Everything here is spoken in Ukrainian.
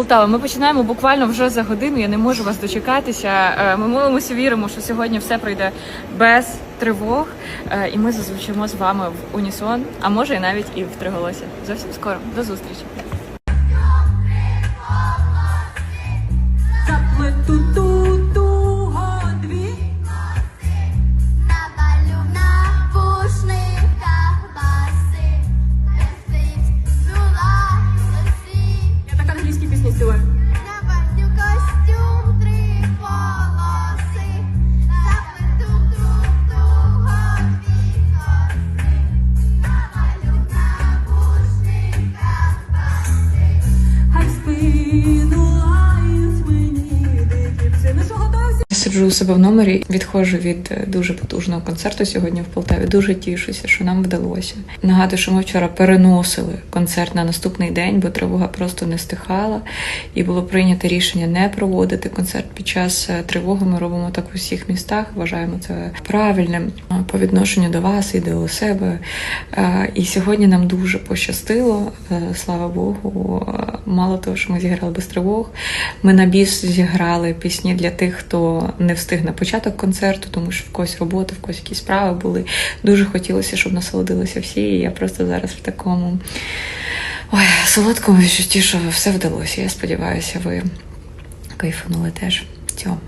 Полтава. Ми починаємо буквально вже за годину. Я не можу вас дочекатися. Е, Ми молимося, віримо, що сьогодні все пройде без тривог, Е, і ми зазвучимо з вами в унісон, а може і навіть і в триголосі. Зовсім скоро. До зустрічі. Англійські пісні співаю. Костюм три полоси, Заплету туго дві коси, Напалю на пушниках баси. Хай спину сиджу у себе в номері, відходжу від е, дуже потужного концерту сьогодні в Полтаві. Дуже тішуся, що нам вдалося. Нагадую, що ми вчора переносили концерт на наступний день, бо тривога просто не стихала, і було прийнято рішення не проводити концерт під час е, тривоги. Ми робимо так в усіх містах. Вважаємо це правильним е, по відношенню до вас і до себе. І сьогодні нам дуже пощастило, слава Богу. Мало того, що ми зіграли без тривог. Ми на біс зіграли пісні для тих, хто не встиг на початок концерту, тому що в когось робота, в когось якісь справи були. Дуже хотілося, щоб насолодилися всі. І я просто зараз в такому ой, солодкому відчутті, що все вдалося. Я сподіваюся, ви кайфанули теж. Цього.